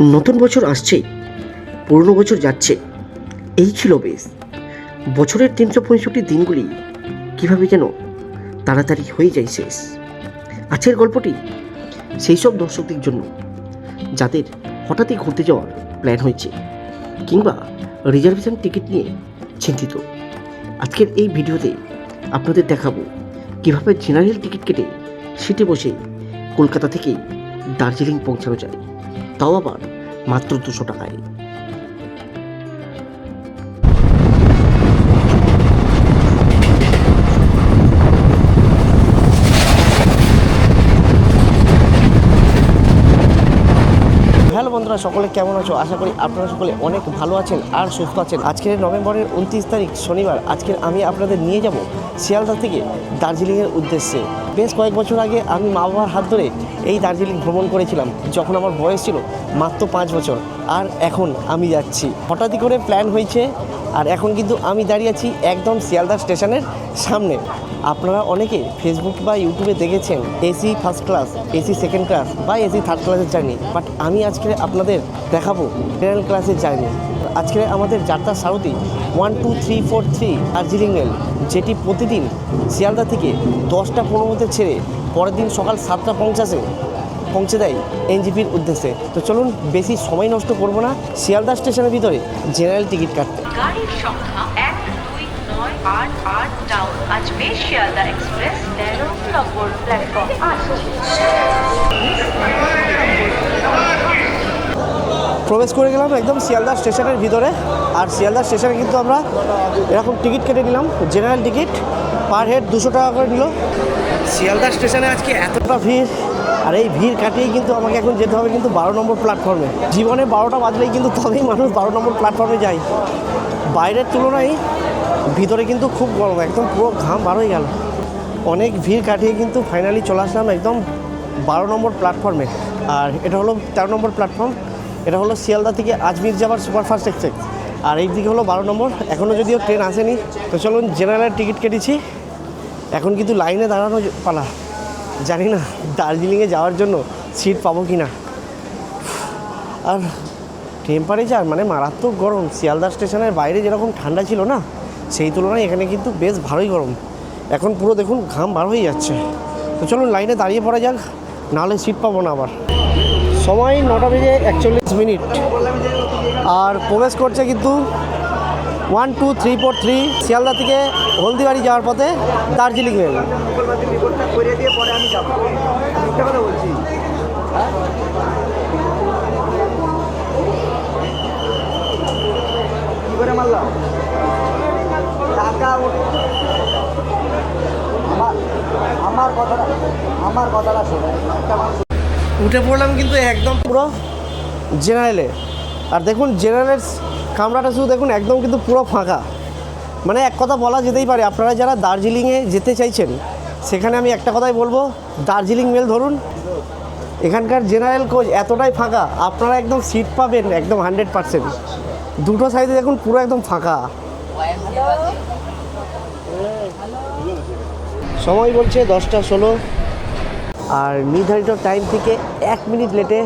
নতুন বছর আসছে, পুরনো বছর যাচ্ছে। এই ছিল বেশ। বছরের তিনশো পঁয়ষট্টি দিনগুলি কীভাবে যেন তাড়াতাড়ি হয়ে যায় শেষ। আজকের গল্পটি সেই সব দর্শকদের জন্য, যাদের হঠাৎই ঘুরতে যাওয়ার প্ল্যান হয়েছে, কিংবা রিজার্ভেশন টিকিট নিয়ে চিন্তিত। আজকের এই ভিডিওতে আপনাদের দেখাবো কীভাবে জেনারেল টিকিট কেটে সিটে বসে কলকাতা থেকে দার্জিলিং পৌঁছানো যায়। তাও আবার মাত্র দুশো টাকায়। বন্ধুরা সকলে কেমন আছো? আশা করি আপনারা সকলে অনেক ভালো আছেন আর সুস্থ আছেন। আজকের নভেম্বরের উনত্রিশ তারিখ, শনিবার। আজকের আমি আপনাদের নিয়ে যাব শিয়ালদা থেকে দার্জিলিংয়ের উদ্দেশ্যে। বেশ কয়েক বছর আগে আমি মা বাবার হাত ধরে এই দার্জিলিং ভ্রমণ করেছিলাম, যখন আমার বয়স ছিল মাত্র পাঁচ বছর। আর এখন আমি যাচ্ছি। হঠাৎই করে প্ল্যান হয়েছে আর এখন কিন্তু আমি দাঁড়িয়ে আছি একদম শিয়ালদা স্টেশনের সামনে। আপনারা অনেকে ফেসবুক বা ইউটিউবে দেখেছেন AC first class AC second class বা এসি থার্ড ক্লাসের জার্নি বাট আমি আজকে আপনাদের দেখাবো জেনারেল ক্লাসের জার্নি আজকে আমাদের যাত্রা সারথি one two three four three Darjeeling mail যেটি প্রতিদিন শিয়ালদা থেকে দশটা পনেরো পনেরোতে ছেড়ে পরের দিন সকাল সাতটা পঞ্চাশে পৌঁছে দেয় এনজিপির উদ্দেশ্যে। তো চলুন বেশি সময় নষ্ট করব না শিয়ালদা স্টেশনের ভিতরে জেনারেল টিকিট কাটতে। গাড়ির সংখ্যা এক দুই নয় আট আট আজমের শিয়ালদা এক্সপ্রেস তেরো নম্বর প্ল্যাটফর্ম প্রবেশ করে গেলাম একদম শিয়ালদা স্টেশনের ভিতরে আর শিয়ালদা স্টেশনে কিন্তু আমরা এরকম টিকিট কেটে নিলাম। জেনারেল টিকিট পার হেড দুশো টাকা করে নিল। শিয়ালদা স্টেশনে আজকে এতটা ভিড় আর এই ভিড় কাটিয়ে কিন্তু আমাকে এখন যেতে হবে কিন্তু বারো নম্বর প্ল্যাটফর্মে জীবনে বারোটা বাজলেই কিন্তু তবেই মানুষ বারো নম্বর প্ল্যাটফর্মে যায়। বাইরের তুলনায় ভিতরে কিন্তু খুব গরম, একদম পুরো ঘাম বার হয়ে গেল। অনেক ভিড় কাটিয়ে কিন্তু ফাইনালি চলে আসলাম একদম বারো নম্বর প্ল্যাটফর্মে আর এটা হলো তেরো নম্বর প্ল্যাটফর্ম এটা হলো শিয়ালদা থেকে আজমির যাবার সুপারফাস্ট এক্সপ্রেস আর এই দিকে হলো বারো নম্বর এখনও যদিও ট্রেন আসেনি, তো চলুন জেনারেলের টিকিট কেটেছি। এখন কিন্তু লাইনে দাঁড়ানো পালা। জানি না, দার্জিলিংয়ে যাওয়ার জন্য সিট পাবো কি না আর টেম্পারেচার মানে মারাত্মক গরম। শিয়ালদা স্টেশনের বাইরে যেরকম ঠান্ডা ছিল না, সেই তুলনায় এখানে কিন্তু বেশ ভালোই গরম। এখন পুরো দেখুন, ঘাম বার হয়ে যাচ্ছে। তো চলুন লাইনে দাঁড়িয়ে পড়া যাক, নাহলে সিট পাবো না আবার। সময় নটা বেজে একচল্লিশ মিনিট। আর প্রবেশ করছে কিন্তু one two three four three Sealdah থেকে হলদিবাড়ি যাওয়ার পথে দার্জিলিং টাকা আমার কথাটা আমার কথাটা উঠে পড়লাম কিন্তু একদম পুরো জেনারেলে আর দেখুন জেনারেলের কামরাটা শুধু দেখুন, একদম কিন্তু পুরো ফাঁকা। মানে এক কথা বলা যেতেই পারে, আপনারা যারা দার্জিলিংয়ে যেতে চাইছেন, সেখানে আমি একটা কথাই বলব, দার্জিলিং মেল ধরুন। এখানকার জেনারেল কোচ এতটাই ফাঁকা, আপনারা একদম সিট পাবেন একদম হান্ড্রেড পারসেন্ট দুটো সাইডে দেখুন, পুরো একদম ফাঁকা। সময় বলছে দশটা ষোলো। আর নির্ধারিত টাইম থেকে এক মিনিট লেটে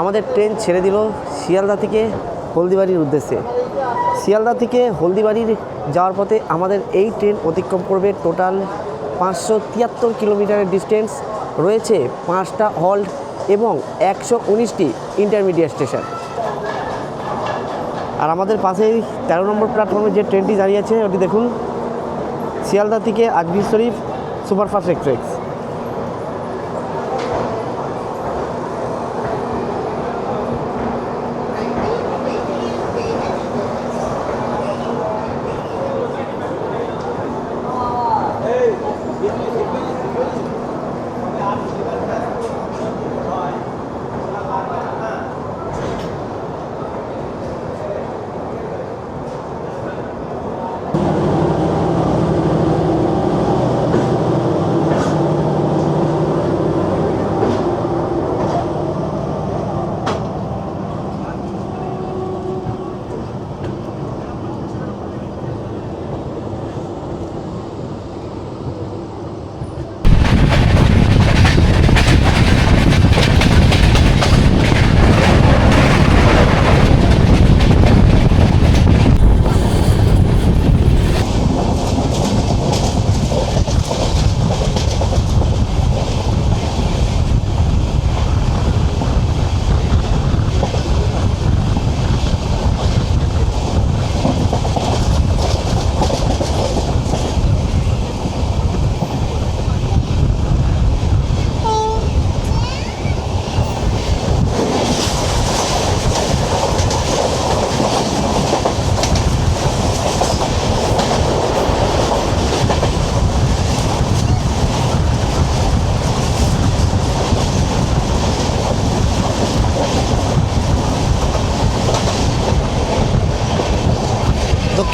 আমাদের ট্রেন ছেড়ে দিল শিয়ালদা থেকে। হলদিবাড়ির উদ্দেশ্যে। শিয়ালদা থেকে হলদিবাড়ির যাওয়ার পথে আমাদের এই ট্রেন অতিক্রম করবে টোটাল পাঁচশো তিয়াত্তর কিলোমিটারের ডিস্টেন্স রয়েছে পাঁচটা হল্ট এবং একশো উনিশটি ইন্টারমিডিয়েট স্টেশন আর আমাদের পাশেই তেরো নম্বর প্ল্যাটফর্মে যে ট্রেনটি দাঁড়িয়ে আছে, ওটি দেখুন, শিয়ালদা থেকে আজমির শরীফ সুপারফাস্ট এক্সপ্রেস।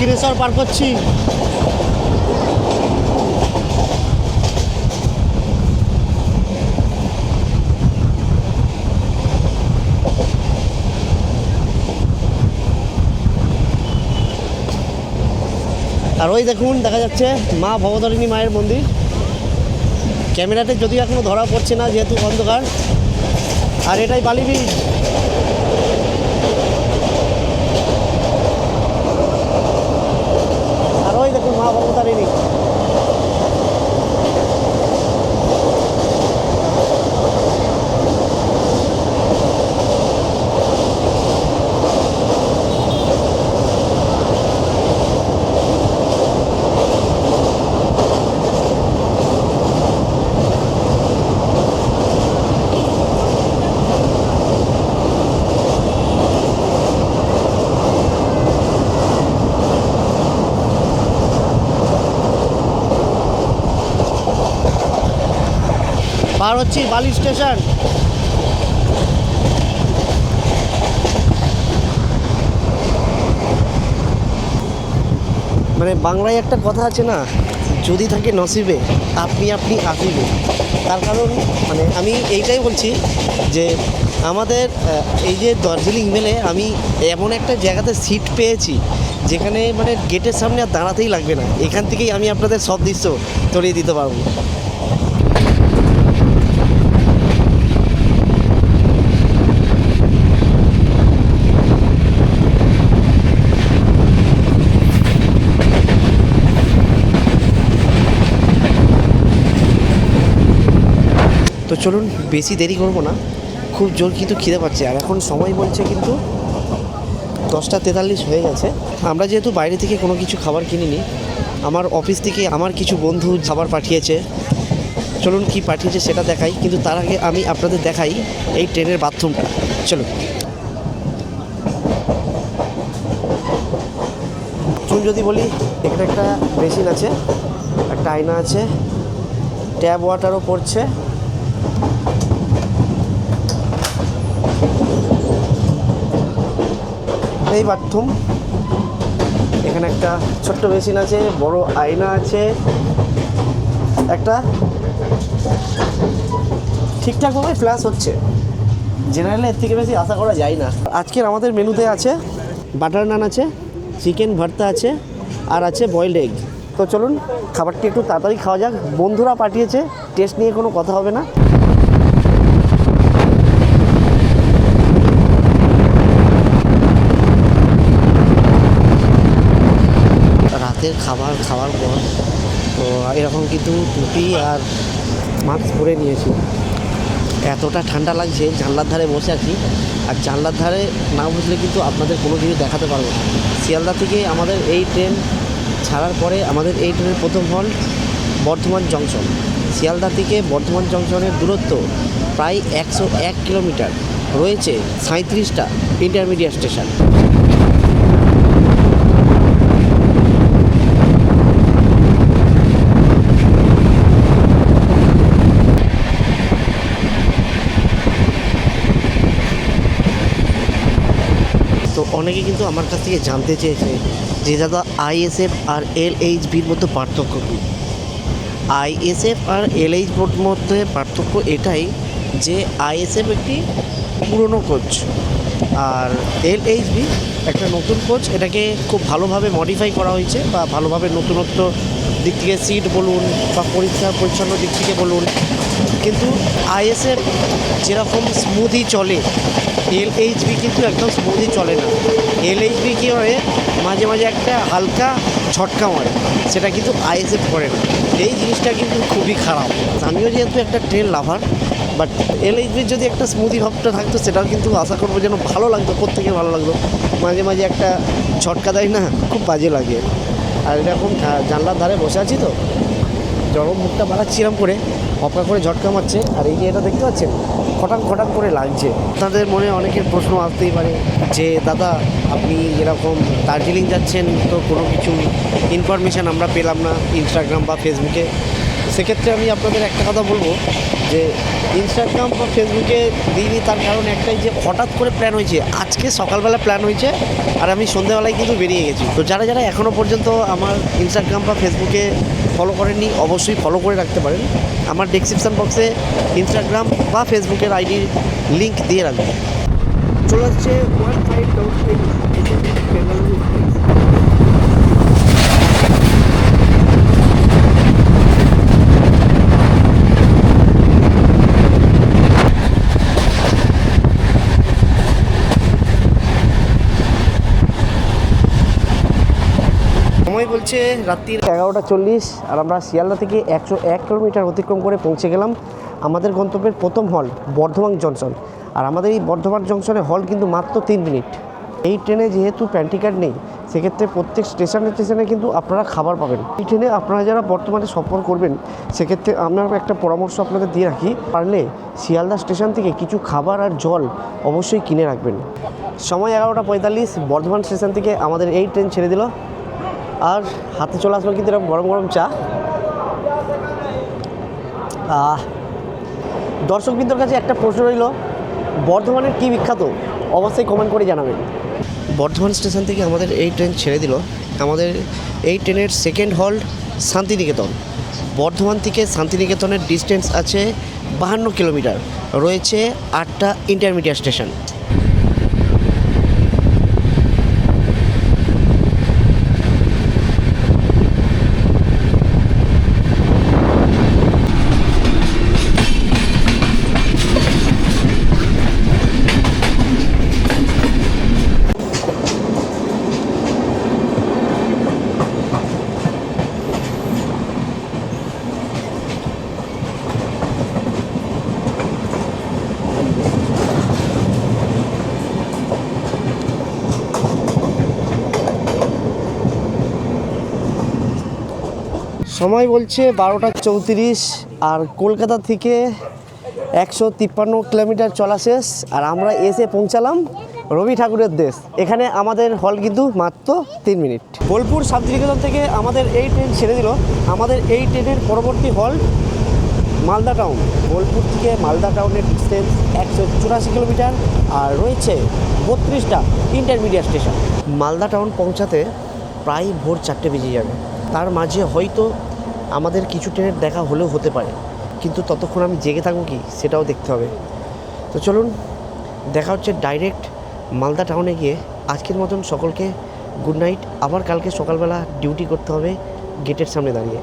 দক্ষিণেশ্বর পার করছি। আর ওই দেখুন, দেখা যাচ্ছে মা ভবতারিণী মায়ের মন্দির। ক্যামেরাতে যদিও এখনও ধরা পড়ছে না, যেহেতু অন্ধকার। আর এটাই বালি বীজ আর ওই দেখুন মা ভবতারিণী পার হচ্ছি বালি স্টেশন। মানে বাংলায় একটা কথা আছে না, যদি থাকে নসিবে, আপনি আপনি আসিবে। তার কারণ মানে আমি এইটাই বলছি যে আমাদের এই যে দার্জিলিং মেলে আমি এমন একটা জায়গাতে সিট পেয়েছি, যেখানে মানে গেটের সামনে আর দাঁড়াতেই লাগবে না। এখান থেকেই আমি আপনাদের সব দৃশ্য তরিয়ে দিতে পারব। তো চলুন, বেশি দেরি করব না। খুব জোর কিন্তু খিদে পাচ্ছে। আর এখন সময় বলছে কিন্তু দশটা তেতাল্লিশ হয়ে গেছে। আমরা যেহেতু বাইরে থেকে কোনো কিছু খাবার কিনিনি, আমার অফিস থেকে আমার কিছু বন্ধু খাবার পাঠিয়েছে। চলুন কি পাঠিয়েছে সেটা দেখাই, কিন্তু তার আগে আমি আপনাদের দেখাই এই ট্রেনের বাথরুমটা। চলুন। চুন যদি বলি, এখানে একটা মেশিন আছে, একটা আয়না আছে, ট্যাব ওয়াটারও পড়ছে। এই বাথরুম। এখানে একটা ছোট্ট মেশিন আছে, বড় আয়না আছে, একটা ঠিকঠাকভাবে ফ্ল্যাশ হচ্ছে। জেনারেলে এর থেকে বেশি আশা করা যায় না। আজকের আমাদের মেনুতে আছে বাটার নান আছে, চিকেন ভর্তা আছে, আর আছে বয়েলড এগ তো চলুন, খাবারটি একটু তাড়াতাড়ি খাওয়া যাক। বন্ধুরা পাঠিয়েছে টেস্ট নিয়ে কোনো কথা হবে না। রাতের খাবার, খাওয়ার পর। তো এরকম কিন্তু টুপি আর মাস্ক পরে নিয়েছি। এতটা ঠান্ডা লাগছে, জানলার ধারে বসে আছি। আর জানলার ধারে না বসলে কিন্তু আপনাদের কোনো কিছু দেখাতে পারব না। শিয়ালদা থেকে আমাদের এই ট্রেন ছাড়ার পরে আমাদের এই ট্রেনের প্রথম হল বর্ধমান জংশন। শিয়ালদা থেকে বর্ধমান জংশনের দূরত্ব প্রায় একশো এক কিলোমিটার। রয়েছে সাঁত্রিশটা ইন্টারমিডিয়েট স্টেশন তো অনেকে কিন্তু আমার কাছ থেকে জানতে চেয়েছে যে দাদা আইএসএফ আর এল এইচ বির মধ্যে পার্থক্য কী? আইএসএফ আর এল এইচ মধ্যে পার্থক্য এটাই যে আইএসএফ একটি পুরনো কোচ আর এল এইচ বি একটা নতুন কোচ। এটাকে খুব ভালোভাবে মডিফাই করা হয়েছে বা ভালোভাবে নতুনত্ব দিক থেকে সিট বলুন বা পরিষ্কার পরিচ্ছন্ন দিক থেকে বলুন, কিন্তু আইএসএফ যেরকম স্মুথই চলে এল এইচবি কিন্তু একদম স্মুথই চলে না। এল এইচবি কী হয়? মাঝে মাঝে একটা হালকা ঝটকা মারে, সেটা কিন্তু আইএসএফ করে না। এই জিনিসটা কিন্তু খুবই খারাপ। আমিও যেহেতু একটা ট্রেন লাভার বাট এল এইচবির যদি একটা স্মুদি ভাবটা থাকতো, সেটাও কিন্তু আশা করব যেন ভালো লাগতো, প্রত্যেকের ভালো লাগতো। মাঝে মাঝে একটা ঝটকা দেয় না, খুব বাজে লাগে। আর এরকম জানলার ধারে বসে আছি তো। জড়ম মুখটা বাড়াচ্ছিলাম করে হপকা করে ঝটকা মারছে। আর এই যে এটা দেখতে পাচ্ছেন, খটাং খটাং করে লাগছে। তাদের মনে অনেকের প্রশ্ন আসতেই পারে যে, দাদা, আপনি এরকম দার্জিলিং যাচ্ছেন তো কোনো কিছু ইনফরমেশান আমরা পেলাম না ইনস্টাগ্রাম বা ফেসবুকে সেক্ষেত্রে আমি আপনাদের একটা কথা বলব যে ইনস্টাগ্রাম বা ফেসবুকে দিইনি, তার কারণ একটাই যে হঠাৎ করে প্ল্যান হয়েছে, আজকে সকালবেলা প্ল্যান হয়েছে, আর আমি সন্ধ্যেবেলায় কিন্তু বেরিয়ে গেছি। তো যারা যারা এখনও পর্যন্ত আমার ইনস্টাগ্রাম বা ফেসবুকে ফলো করেননি, অবশ্যই ফলো করে রাখতে পারেন। আমার ডেসক্রিপশান বক্সে ইনস্টাগ্রাম বা ফেসবুকের আইডির লিঙ্ক দিয়ে রাখবেন চলে যাচ্ছে ওয়ান ফাইভ ডবল বলছে রাত্রির এগারোটা চল্লিশ আর আমরা শিয়ালদা থেকে একশো এক কিলোমিটার অতিক্রম করে পৌঁছে গেলাম আমাদের গন্তব্যের প্রথম হল বর্ধমান জংশন। আর আমাদের এই বর্ধমান জংশনে হল কিন্তু মাত্র তিন মিনিট। এই ট্রেনে যেহেতু প্যান্টি কার্ড নেই, সেক্ষেত্রে প্রত্যেক স্টেশনে স্টেশনে কিন্তু আপনারা খাবার পাবেন। এই ট্রেনে আপনারা যারা বর্তমানে সফর করবেন, সেক্ষেত্রে আমার একটা পরামর্শ আপনাদের দিয়ে রাখি, পারলে শিয়ালদা স্টেশন থেকে কিছু খাবার আর জল অবশ্যই কিনে রাখবেন। সময় এগারোটা পঁয়তাল্লিশ, বর্ধমান স্টেশন থেকে আমাদের এই ট্রেন ছেড়ে দিল। আর হাতে চলে আসলো কিন্তু এরকম গরম গরম চা। দর্শকবৃন্দর কাছে একটা প্রশ্ন রইল, বর্ধমানের কী বিখ্যাত? অবশ্যই কমেন্ট করে জানাবেন। বর্ধমান স্টেশন থেকে আমাদের এই ট্রেন ছেড়ে দিল। আমাদের এই ট্রেনের সেকেন্ড হল্ট শান্তিনিকেতন। বর্ধমান থেকে শান্তিনিকেতনের ডিস্টেন্স আছে বাহান্ন কিলোমিটার রয়েছে আটটা ইন্টারমিডিয়েট স্টেশন সময় বলছে বারোটা চৌত্রিশ আর কলকাতা থেকে একশো তিপ্পান্ন কিলোমিটার চলা শেষ। আর আমরা এসে পৌঁছালাম রবি ঠাকুরের দেশ। এখানে আমাদের হল কিন্তু মাত্র তিন মিনিট। বোলপুর শান্তিনিকেতন থেকে আমাদের এই ট্রেন ছেড়ে দিল। আমাদের এই ট্রেনের পরবর্তী হল মালদা টাউন বোলপুর থেকে মালদা টাউনের ডিস্টেন্স একশো চুরাশি কিলোমিটার আর রয়েছে বত্রিশটা ইন্টারমিডিয়েট স্টেশন মালদা টাউন পৌঁছাতে প্রায় ভোর চারটে বেজে যাবে। তার মাঝে হয়তো আমাদের কিছু ট্রেনের দেখা হলেও হতে পারে। কিন্তু ততক্ষণ আমি জেগে থাকব কি, সেটাও দেখতে হবে। তো চলুন, দেখা হচ্ছে ডাইরেক্ট মালদা টাউনে গিয়ে। আজকের মতন সকলকে গুড নাইট আবার কালকে সকালবেলা ডিউটি করতে হবে গেটের সামনে দাঁড়িয়ে।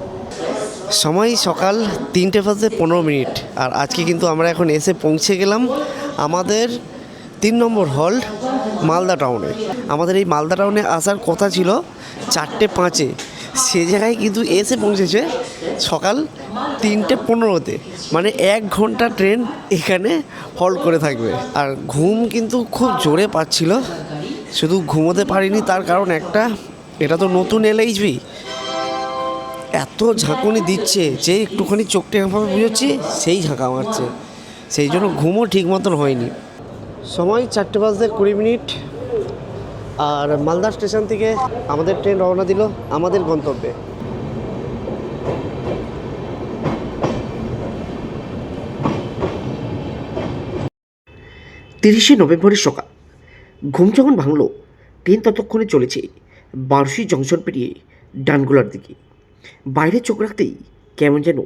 সময় সকাল তিনটে বাজে পনেরো মিনিট। আর আজকে কিন্তু আমরা এখন এসে পৌঁছে গেলাম আমাদের তিন নম্বর হল্ট মালদা টাউনে আমাদের এই মালদা টাউনে আসার কথা ছিল চারটে পাঁচে। সে জায়গায় কিন্তু এসে পৌঁছেছে সকাল তিনটে পনেরোতে। মানে এক ঘণ্টা ট্রেন এখানে হল্ট করে থাকবে। আর ঘুম কিন্তু খুব জোরে পাচ্ছিল। শুধু ঘুমোতে পারিনি, তার কারণ একটা, এটা তো নতুন এলএইচবি এত ঝাঁকুনি দিচ্ছে যে একটুখানি চোখটা এরকমভাবে বুঝেছি, সেই ঝাঁকা মারছে। সেই জন্য ঘুমও ঠিক মতন হয়নি। সময় চারটে বাজতে কুড়ি মিনিট। আর মালদা স্টেশন থেকে আমাদের ট্রেন রওনা দিল আমাদের গন্তব্যে। তিরিশে নভেম্বরের সকাল। ঘুম যখন ভাঙলো, ট্রেন ততক্ষণে চলেছে বারোশি জংশন পেরিয়ে ডানগুলার দিকে। বাইরে চোখ রাখতেই কেমন যেন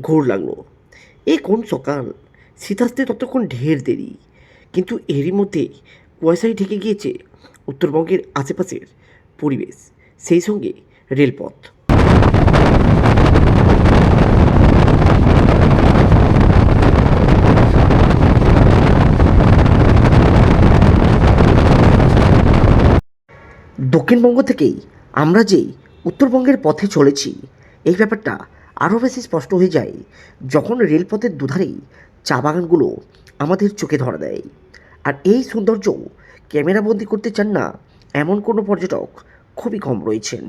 ঘোর লাগল। এ কোন সকাল? শীত আসতে ততক্ষণ ঢের দেরি। কিন্তু এরই মধ্যে কুয়াশায় ঢেকে গিয়েছে উত্তরবঙ্গের আশেপাশের পরিবেশ, সেই সঙ্গে রেলপথ। দক্ষিণবঙ্গ থেকেই আমরা যে উত্তরবঙ্গের পথে চলেছি, এই ব্যাপারটা আরও বেশি স্পষ্ট হয়ে যায় যখন রেলপথের দুধারেই চা বাগানগুলো আমাদের চোখে ধরা দেয়। আর এই সৌন্দর্য ক্যামেরাবন্দি করতে চান না এমন কোনো পর্যটক খুবই কম রয়েছেন।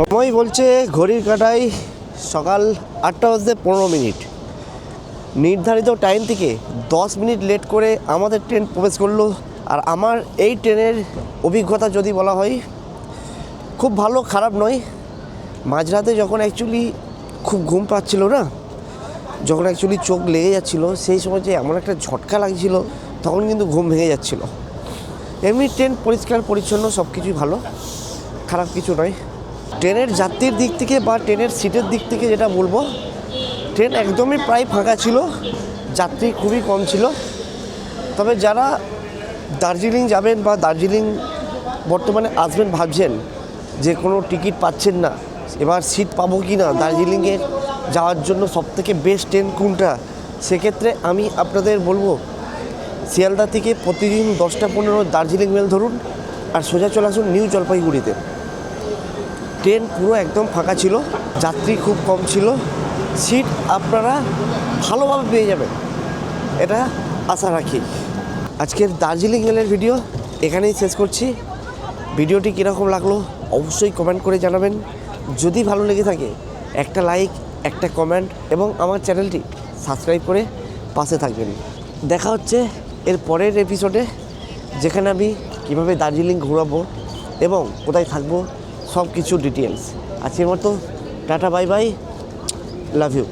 সময় বলছে ঘড়ির কাটায় সকাল আটটা বাজতে পনেরো মিনিট। নির্ধারিত টাইম থেকে দশ মিনিট লেট করে আমাদের ট্রেন প্রবেশ করল। আর আমার এই ট্রেনের অভিজ্ঞতা যদি বলা হয়, খুব ভালো খারাপ নয়। মাঝরাতে যখন অ্যাকচুয়ালি খুব ঘুম পাচ্ছিল না, যখন অ্যাকচুয়ালি চোখ লেগে যাচ্ছিল, সেই সময় যে এমন একটা ঝটকা লাগছিল, তখন কিন্তু ঘুম ভেঙে যাচ্ছিল। এমনি ট্রেন পরিষ্কার, পরিচ্ছন্ন সব কিছুই ভালো। খারাপ কিছু নয়। ট্রেনের যাত্রীর দিক থেকে বা ট্রেনের সিটের দিক থেকে যেটা বলব, ট্রেন একদমই প্রায় ফাঁকা ছিল, যাত্রী খুবই কম ছিল। তবে যারা দার্জিলিং যাবেন বা দার্জিলিং বর্তমানে আসবেন ভাবছেন যে কোনো টিকিট পাচ্ছেন না, এবার সিট পাবো কি না, দার্জিলিংয়ে যাওয়ার জন্য সবথেকে বেস্ট ট্রেন কোনটা, সেক্ষেত্রে আমি আপনাদের বলব, শিয়ালদা থেকে প্রতিদিন দশটা পনেরো দার্জিলিং মেল ধরুন আর সোজা চলে আসুন নিউ জলপাইগুড়িতে। ট্রেন পুরো একদম ফাঁকা ছিল, যাত্রী খুব কম ছিল সিট আপনারা ভালোভাবে পেয়ে যাবেন, এটা আশা রাখি। আজকের দার্জিলিং মেলের ভিডিও এখানেই শেষ করছি। ভিডিওটি কীরকম লাগল অবশ্যই কমেন্ট করে জানাবেন। যদি ভালো লেগে থাকে, একটা লাইক একটা কমেন্ট এবং আমার চ্যানেলটি সাবস্ক্রাইব করে পাশে থাকবেন। দেখা হচ্ছে এর পরের এপিসোডে যেখানে আমি কীভাবে দার্জিলিং ঘোরাবো এবং কোথায় থাকব সব কিছু ডিটেলস আজকের মতো tata bye bye love you